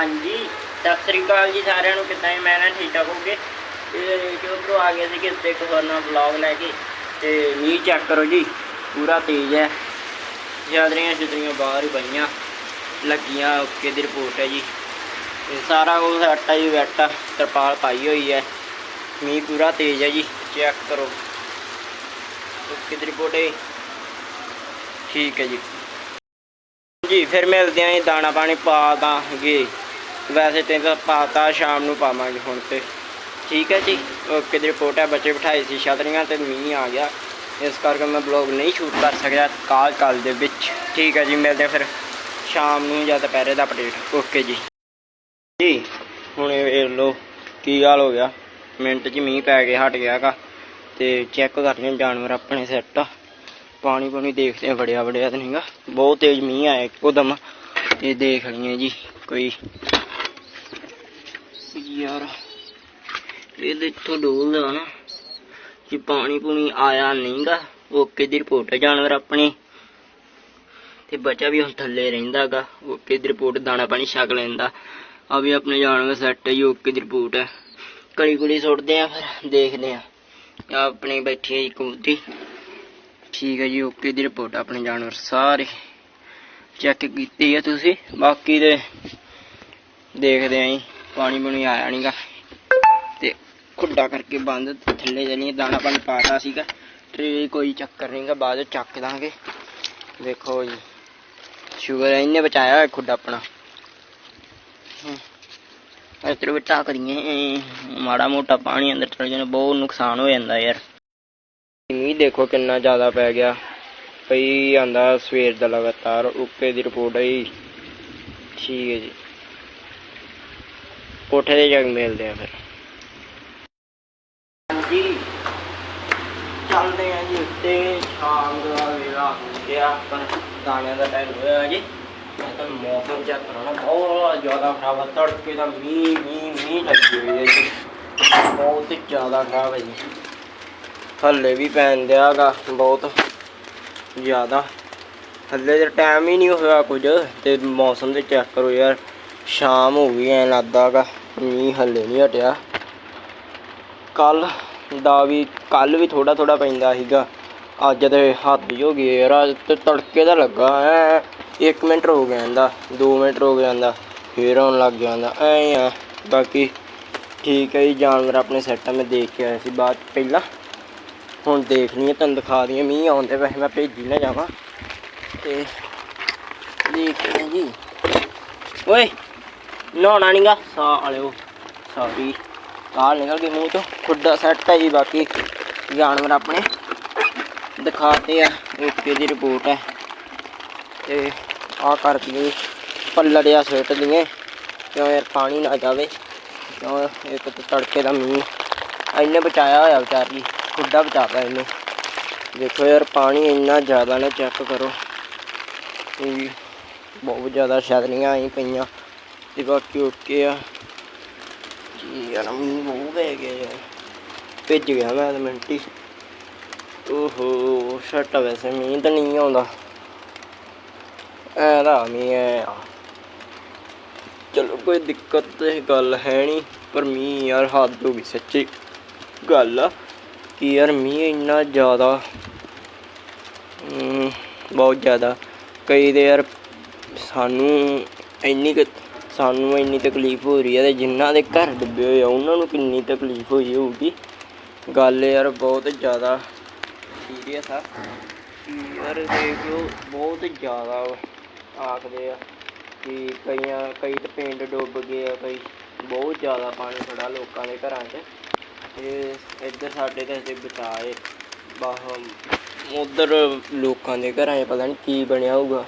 ਹਾਂਜੀ, ਸਤਿ ਸ੍ਰੀ ਅਕਾਲ ਜੀ ਸਾਰਿਆਂ ਨੂੰ, ਕਿੱਦਾਂ ਜੀ? ਮੈਂ ਨਾ ਠੀਕ ਠਾਕ ਹੋਗੇ ਤੇ ਕਿਉਂ ਆ ਗਏ ਸੀ ਕਿ ਇੱਕ ਹੋਰ ਨਵਾਂ ਵਲੌਗ ਲੈ ਕੇ। ਤੇ ਮੀਂਹ ਚੈੱਕ ਕਰੋ ਜੀ, ਪੂਰਾ ਤੇਜ਼ ਹੈ। ਚਾਦਰੀਆਂ ਛਤਰੀਆਂ ਬਾਹਰ ਹੀ ਪਈਆਂ। ਲੱਗੀਆਂ, ਓਕੇ ਦੀ ਰਿਪੋਰਟ ਹੈ ਜੀ। ਤੇ ਸਾਰਾ ਕੁਝ ਆਟਾ ਜੀ ਵੈਟ ਤਰਪਾਲ ਪਾਈ ਹੋਈ ਹੈ। ਮੀਂਹ ਪੂਰਾ ਤੇਜ਼ ਹੈ ਜੀ ਚੈੱਕ ਕਰੋ। ਓਕੇ ਦੀ ਰਿਪੋਰਟ ਹੈ। ਠੀਕ ਹੈ ਜੀ। ਜੀ, ਫਿਰ ਮਿਲਦੇ ਆਂ ਜੀ, ਦਾਣਾ ਪਾਣੀ ਪਾ ਦਾਂਗੇ। ਵੈਸੇ ਤੇ ਤਾਂ ਪਾਤਾ ਸ਼ਾਮ ਨੂੰ ਪਾਵਾਂਗੇ ਹੁਣ ਤੇ। ਠੀਕ ਹੈ ਜੀ, ਓਕੇ ਦੀ ਰਿਪੋਰਟ ਹੈ, ਬੱਚੇ ਬਿਠਾਈ ਸੀ ਛਤਰੀਆਂ ਤੇ ਮੀਂਹ ਆ ਗਿਆ। ਇਸ ਕਰਕੇ ਮੈਂ ਬਲੌਗ ਨਹੀਂ ਸ਼ੂਟ ਕਰ ਸਕਿਆ ਕਾਲ ਕਾਲ ਦੇ ਵਿੱਚ। ਠੀਕ ਹੈ ਜੀ, ਮਿਲਦੇ ਫਿਰ ਸ਼ਾਮ ਨੂੰ ਜਾਂ ਦੁਪਹਿਰੇ ਦਾ ਅਪਡੇਟ ਓਕੇ ਜੀ। ਜੀ, ਹੁਣ ਵੇਖ ਲਓ ਕੀ ਹਾਲ ਹੋ ਗਿਆ। ਮਿੰਟ 'ਚ ਮੀਂਹ ਪੈ ਕੇ ਹਟ ਗਿਆਗਾ ਤੇ ਚੈੱਕ ਕਰਦੇ ਹਾਂ ਜਾਨਵਰ ਆਪਣੇ ਸੈੱਟ ਆ। ਪਾਣੀ ਪਾਣੀ ਦੇਖਦੇ ਆ ਵੜਿਆ ਵੜਿਆ ਤਾਂ ਨਹੀਂਗਾ ਬਹੁਤ ਤੇਜ਼ ਮੀਂਹ ਆਇਆ ਇੱਕੋਦਮ ਇਹ ਦੇਖ ਲਈਏ ਜੀ, ਕੋਈ ਯਾਰ ਇਹਦੇ ਤੋਂ ਡੋਲਦਾ ਨਾ ਕਿ ਪਾਣੀ ਪੂਣੀ ਆਇਆ ਨਹੀਂਗਾ ਓਕੇ ਦੀ ਰਿਪੋਰਟ ਜਾਨਵਰ ਆਪਣੇ। ਤੇ ਬੱਚਾ ਵੀ ਹੁਣ ਥੱਲੇ ਰਹਿੰਦਾਗਾ ਓਕੇ ਦੀ ਰਿਪੋਰਟ ਦਾਣਾ ਪਾਣੀ ਛਕ ਲੈਂਦਾ। ਆ ਵੀ ਆਪਣੇ ਜਾਨਵਰ ਸੈੱਟ ਹੈ ਜੀ ਓਕੇ ਦੀ ਰਿਪੋਰਟ ਹੈ ਕਲੀ ਕੁਲੀ ਸੁੱਟਦੇ ਆ ਫਿਰ, ਦੇਖਦੇ ਆ। ਆ ਆਪਣੀ ਬੈਠੀ ਹੈ ਜੀ ਠੀਕ ਹੈ ਜੀ ਓਕੇ ਦੀ ਰਿਪੋਰਟ ਆਪਣੇ ਜਾਨਵਰ ਸਾਰੇ। ਚੈੱਕ ਕੀਤੀ ਆ ਤੁਸੀਂ, ਬਾਕੀ ਦੇ ਦੇਖਦੇ ਆਂ ਜੀ। ਪਾਣੀ ਬਣੀ ਆਇਆ ਨਹੀਂਗਾ ਤੇ ਖੁੱਡਾ ਕਰਕੇ ਬੰਦ ਥੱਲੇ ਜਲੀਏ ਦਾਣਾ ਪਾਣੀ ਪਾਤਾ ਸੀਗਾ। ਤੇ ਕੋਈ ਚੱਕਰ ਨਹੀਂਗਾ ਬਾਅਦ ਚੱਕ ਦਾਂਗੇ। ਦੇਖੋ ਜੀ ਸ਼ੂਗਰ ਇਹਨੇ ਬਚਾਇਆ ਹੋਇਆ ਖੁੱਡਾ ਆਪਣਾ। ਇਤਰੇ ਬਿਟਾ ਕਰੀਏ, ਮਾੜਾ ਮੋਟਾ ਪਾਣੀ ਅੰਦਰ ਚਲ ਜਾਣਾ, ਬਹੁਤ ਨੁਕਸਾਨ ਹੋ ਜਾਂਦਾ ਯਾਰ। ਮੀਂਹ ਦੇਖੋ ਕਿੰਨਾ ਜ਼ਿਆਦਾ ਪੈ ਗਿਆ। ਪਈ ਆਂਦਾ ਸਵੇਰ ਦਾ ਲਗਾਤਾਰ ਓਕੇ ਦੀ ਰਿਪੋਰਟ ਆਈ। ਠੀਕ ਹੈ ਜੀ। ਕੋਠੇ ਦੇ ਜਾ ਕੇ ਮਿਲਦੇ ਆ ਫਿਰ। ਹਾਂਜੀ। ਚੱਲਦੇ ਆ ਜੀ ਉੱਤੇ, ਸ਼ਾਮ ਦਾ ਵੇਲਾ ਹੋ ਗਿਆ, ਪਰ ਦਾਣਿਆਂ ਦਾ ਟਾਈਮ ਹੋਇਆ ਜੀ। ਮੈਂ ਤਾਂ ਮੌਸਮ ਚੈੱਕ ਕਰਾਉਣਾ, ਬਹੁਤ ਜ਼ਿਆਦਾ ਖਰਾਬ ਆ, ਤੜਕੇ ਦਾ ਮੀਂਹ ਮੀਂਹ ਮੀਂਹ ਲੱਗੀ ਹੋਈ ਹੈ ਜੀ। ਬਹੁਤ ਜ਼ਿਆਦਾ ਖਰਾਬ ਹੈ ਜੀ। ਹੱਲੇ ਵੀ ਪੈਣ ਦਿਆਗਾ ਬਹੁਤ ਜ਼ਿਆਦਾ। ਹੱਲੇ ਤੇ ਟਾਈਮ ਹੀ ਨਹੀਂ ਹੋਇਆ ਕੁਝ, ਤੇ ਮੌਸਮ ਦੇ ਚੈੱਕ ਕਰੋ ਯਾਰ, ਸ਼ਾਮ ਹੋ ਗਈ, ਐ ਲੱਗਦਾਗਾ ਮੀਂਹ ਹਾਲੇ ਨਹੀਂ ਹਟਿਆ। ਕੱਲ ਦਾ ਵੀ, ਕੱਲ ਵੀ ਥੋੜਾ ਥੋੜਾ ਪੈਂਦਾ ਸੀਗਾ। ਅੱਜ ਤੇ ਹੱਦ ਹੀ ਹੋ ਗਈ ਯਾਰ, ਅੱਜ ਤੇ ਤੜਕੇ ਦਾ ਲੱਗਾ ਐ। 1 ਮਿੰਟ ਹੋ ਗਿਆ ਜਾਂਦਾ 2 ਮਿੰਟ ਹੋ ਗਿਆ ਜਾਂਦਾ, ਫੇਰ ਆਉਣ ਲੱਗ ਜਾਂਦਾ, ਐ ਆ। ਬਾਕੀ ਠੀਕ ਹੈ ਜੀ, ਜਾਨਵਰ ਆਪਣੇ ਸੈੱਟ ਮੈਂ ਦੇਖ ਕੇ ਆਇਆ ਸੀ ਬਾਅਦ 'ਚ ਪਹਿਲਾਂ। ਹੁਣ ਦੇਖ ਲਈਏ, ਤੁਹਾਨੂੰ ਦਿਖਾ ਦਈਏ, ਮੀਂਹ ਆਉਂਦੇ ਵੈਸੇ ਮੈਂ ਭੇਜੀ ਨਾ ਜਾਵਾਂ। ਤੇ ਦੇਖ ਹਾਂ ਜੀ। ਓਏ! ਨਹਾਉਣਾ ਨਹੀਂਗਾ ਸਾਹ ਵਾਲਿਓ ਸੌਰੀ ਕਾਲ ਨਿਕਲ ਗਈ ਮੂੰਹ ਤੋਂ ਖੁੱਡਾ ਸੈੱਟ ਹੈ ਜੀ ਬਾਕੀ। ਜਾਨਵਰ ਆਪਣੇ ਦਿਖਾਤੇ ਆ। ਓਕੇ ਦੀ ਰਿਪੋਰਟ ਹੈ। ਤੇ ਆ ਕਰ ਦਈਏ ਪੱਲੜਿਆ ਸਿੱਟ ਦਈਏ ਕਿਉਂ ਯਾਰ ਪਾਣੀ ਨਾ ਜਾਵੇ? ਕਿਉਂ ਇੱਕ ਤਾਂ ਤੜਕੇ ਦਾ ਮੀਂਹ। ਇਹਨੇ ਬਚਾਇਆ ਹੋਇਆ ਵਿਚਾਰੀ। ਖੁੱਡਾ ਬਚਾਤਾ ਇਹਨੇ। ਦੇਖੋ ਯਾਰ, ਪਾਣੀ ਇੰਨਾ ਜ਼ਿਆਦਾ ਨਾ ਚੈੱਕ ਕਰੋ। ਇਹ ਬਹੁਤ ਜ਼ਿਆਦਾ ਛਤਰੀਆਂ ਆਈ ਪਈਆਂ। ਤੇ ਬਾਕੀ ਓਕੇ ਆ। ਜੀ ਯਾਰ ਮੈਨੂੰ ਬਹੁਤ ਪੈ ਗਿਆ ਯਾਰ। ਭਿੱਜ ਗਿਆ ਮੈਂ ਤਾਂ ਮਿੰਟ ਹੀ। ਓਹੋ, ਸ਼ਟ ਵੈਸੇ, ਮੀਂਹ ਤਾਂ ਨਹੀਂ ਆਉਂਦਾ। ਐ ਦਾ ਮੀਂਹ ਆ। ਚਲੋ, ਕੋਈ ਦਿੱਕਤ ਤੇ ਗੱਲ ਹੈ ਨਹੀਂ, ਪਰ ਮੀਂਹ ਯਾਰ ਹੱਦ ਹੋ ਗਈ ਸੱਚੀ। ਗੱਲ ਆ ਕਿ ਯਾਰ ਮੀਂਹ ਇੰਨਾ ਜ਼ਿਆਦਾ ਬਹੁਤ ਜ਼ਿਆਦਾ। ਕਈ ਦੇ ਯਾਰ ਸਾਨੂੰ ਇੰਨੀ ਕੁ ਸਾਨੂੰ ਇੰਨੀ ਤਕਲੀਫ ਹੋ ਰਹੀ ਹੈ ਤੇ ਜਿਨ੍ਹਾਂ ਦੇ ਘਰ ਡੁੱਬੇ ਹੋਏ ਆ, ਉਹਨਾਂ ਨੂੰ ਕਿੰਨੀ ਤਕਲੀਫ ਹੋਈ ਹੋਊਗੀ। ਗੱਲ ਯਾਰ ਬਹੁਤ ਜ਼ਿਆਦਾ ਸੀਰੀਅਸ ਆ। ਯਾਰ ਦੇਖ ਲਓ, ਬਹੁਤ ਜ਼ਿਆਦਾ ਆਖਦੇ ਆ ਕਿ ਕਈਆਂ, ਕਈ ਤਾਂ ਪਿੰਡ ਡੁੱਬ ਗਏ ਆ, ਕਈ ਬਹੁਤ ਜ਼ਿਆਦਾ ਪਾਣੀ ਖੜਾ ਲੋਕਾਂ ਦੇ ਘਰਾਂ 'ਚ। ਤੇ ਇੱਧਰ ਸਾਡੇ ਤਾਂ ਅਜੇ ਬਚਾਏ ਬਾਹ, ਉਧਰ ਲੋਕਾਂ ਦੇ ਘਰਾਂ 'ਚ ਪਤਾ ਨਹੀਂ ਕੀ ਬਣਿਆ ਹੋਊਗਾ।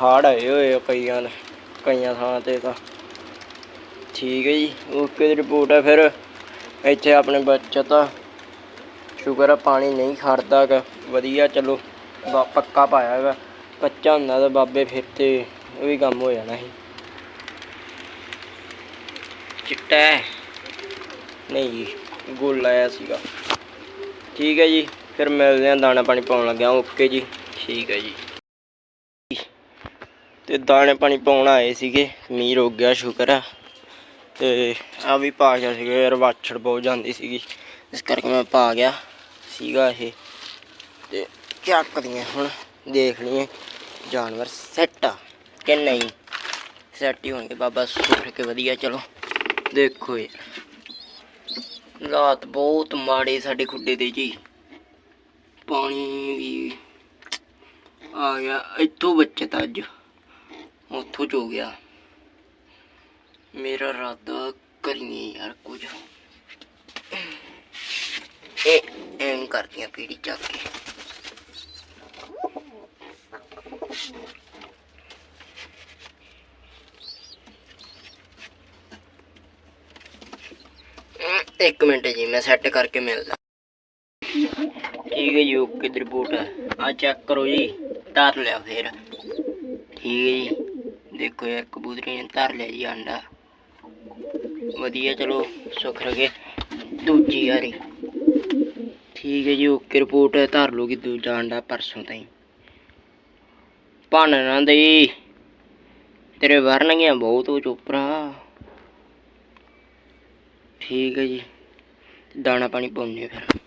ਹਾੜ ਆਏ ਹੋਏ ਆ ਕਈਆਂ ਦੇ। ਕਈਆਂ ਥਾਂ ਤੇ ਤਾਂ। ਠੀਕ ਹੈ ਜੀ ਓਕੇ ਦੀ ਰਿਪੋਰਟ ਹੈ ਫਿਰ। ਇੱਥੇ ਆਪਣੇ ਬੱਚਤ ਆ ਸ਼ੁਕਰ ਆ, ਪਾਣੀ ਨਹੀਂ ਖੜਦਾ ਗਾ ਵਧੀਆ, ਚਲੋ ਪੱਕਾ ਪਾਇਆ ਹੈਗਾ। ਕੱਚਾ ਹੁੰਦਾ ਤਾਂ ਬਾਬੇ ਫਿਰ ਤੇ ਉਹ ਵੀ ਕੰਮ ਹੋ ਜਾਣਾ ਸੀ। ਚਿੱਟਾ ਨਹੀਂ ਜੀ, ਗੋਲ ਆਇਆ ਸੀਗਾ। ਠੀਕ ਹੈ ਜੀ, ਫਿਰ ਮਿਲਦੇ ਹਾਂ, ਦਾਣਾ ਪਾਣੀ ਪਾਉਣ ਲੱਗਿਆ। ਓਕੇ ਜੀ, ਠੀਕ ਹੈ ਜੀ। ਤੇ ਦਾਣੇ ਪਾਣੀ ਪਾਉਣ ਆਏ ਸੀਗੇ। ਮੀਂਹ ਰੁਕ ਗਿਆ, ਸ਼ੁਕਰ ਆ। ਤੇ ਆ ਵੀ ਪਾ ਗਿਆ ਸੀਗਾ ਯਾਰ, ਵਾਛੜ ਬਹੁਤ ਜਾਂਦੀ ਸੀਗੀ। ਇਸ ਕਰਕੇ ਮੈਂ ਪਾ ਗਿਆ ਸੀਗਾ ਇਹ। ਤੇ ਚੱਕਦੀਆਂ ਹੁਣ ਦੇਖ ਲਈਏ ਜਾਨਵਰ ਸੈੱਟ ਆ ਕਿ ਨਹੀਂ? ਸੈੱਟ ਹੀ ਹੋਣਗੇ ਬਾਬਾ ਸੁਰ ਕੇ ਵਧੀਆ, ਚਲੋ। ਦੇਖੋ ਯਾਰ ਹਾਲਾਤ ਬਹੁਤ ਮਾੜੇ ਸਾਡੇ ਖੁੱਡੇ ਦੇ ਜੀ। ਪਾਣੀ ਵੀ ਆ ਗਿਆ, ਇੱਥੋਂ ਬੱਚਤ ਅੱਜ। ਉੱਥੋਂ ਚ ਹੋ ਗਿਆ। ਮੇਰਾ ਰਾਦਾ ਕਰੀਏ ਯਾਰ ਕੁਝ ਇਹ ਐਂ ਕਰਦੀਆਂ ਪੀੜੀ ਚੱਕ ਕੇ। ਅਮ, ਇੱਕ ਮਿੰਟ ਜੀ ਮੈਂ ਸੈੱਟ ਕਰਕੇ ਮਿਲਦਾ। ਠੀਕ ਹੈ ਜੀ ਓਕੇ ਦੀ ਰਿਪੋਰਟ ਆ। ਚੈੱਕ ਕਰੋ ਜੀ ਧਰ ਲਿਆ ਫੇਰ। ਠੀਕ ਹੈ ਜੀ। ਦੇਖੋ ਯਾਰ, ਕਬੂਤਰੀ ਨੇ ਧਰ ਲਿਆ ਜੀ ਆਂਡਾ। ਵਧੀਆ, ਚਲੋ, ਸੁੱਖ ਰਗੇ ਦੂਜੀ ਵਾਰੀ। ਠੀਕ ਹੈ ਜੀ, ਓਕੇ, ਰਿਪੋਰਟ ਧਰ ਲੂਗੀ ਦੂਜਾ ਆਂਡਾ ਪਰਸੋਂ ਤਾਈਂ। ਭੰਨ ਨਾ ਦੇਈ। ਤੇਰੇ ਵਰਨਗੀਆਂ ਬਹੁਤ ਉਹ ਚੋਪਰਾ ਠੀਕ ਹੈ ਜੀ, ਦਾਣਾ ਪਾਣੀ ਪਾਉਂਦੇ ਫਿਰ।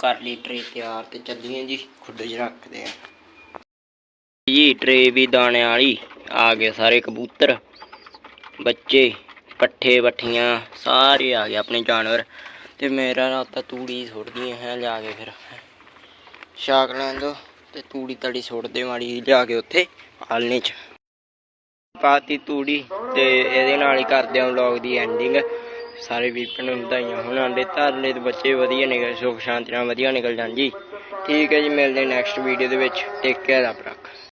ਕਰ ਲਈ ਟਰੇ ਤਿਆਰ ਤੇ ਚੱਲੀਏ ਜੀ, ਖੁੱਡੇ 'ਚ ਰੱਖਦੇ ਆ। ਜੀ ਟਰੇ ਵੀ ਦਾਣੇ ਵਾਲੀ। ਆ ਗਏ ਸਾਰੇ ਕਬੂਤਰ। ਬੱਚੇ ਪੱਠੇ ਬੱਠੀਆਂ, ਸਾਰੇ ਆ ਗਏ ਆਪਣੇ ਜਾਨਵਰ। ਤੇ ਮੇਰਾ ਰਾਤਾ ਤੂੜੀ ਸੁੱਟਦੀਆਂ ਹੈ, ਲਿਆ ਕੇ ਫਿਰ। ਸ਼ਾਕ ਲੈਣ ਦੋ, ਤੇ ਤੂੜੀ ਤੜੀ ਸੁੱਟਦੇ ਮਾੜੀ ਲਿਆ ਕੇ ਉੱਥੇ ਆਲਣੇ 'ਚ। ਪਾਤੀ ਤੂੜੀ, ਤੇ ਇਹਦੇ ਨਾਲ ਹੀ ਕਰਦੇ ਹਾਂ ਵਲੌਗ ਦੀ ਐਂਡਿੰਗ ਸਾਰੇ ਵੀਪਨ ਨੂੰ ਵਧਾਈਆਂ ਹੁਣ ਆਂਡੇ ਧਰਲੇ ਤੇ ਬੱਚੇ ਵਧੀਆ ਨਿਕਲ ਸੁੱਖ ਸ਼ਾਂਤੀ ਨਾਲ ਵਧੀਆ ਨਿਕਲ ਜਾਣ ਜੀ। ਠੀਕ ਹੈ ਜੀ, ਮਿਲਦੇ ਨੈਕਸਟ ਵੀਡੀਓ ਦੇ ਵਿੱਚ। ਟੇਕ ਕੇਅਰ ਰੱਬ ਰੱਖ।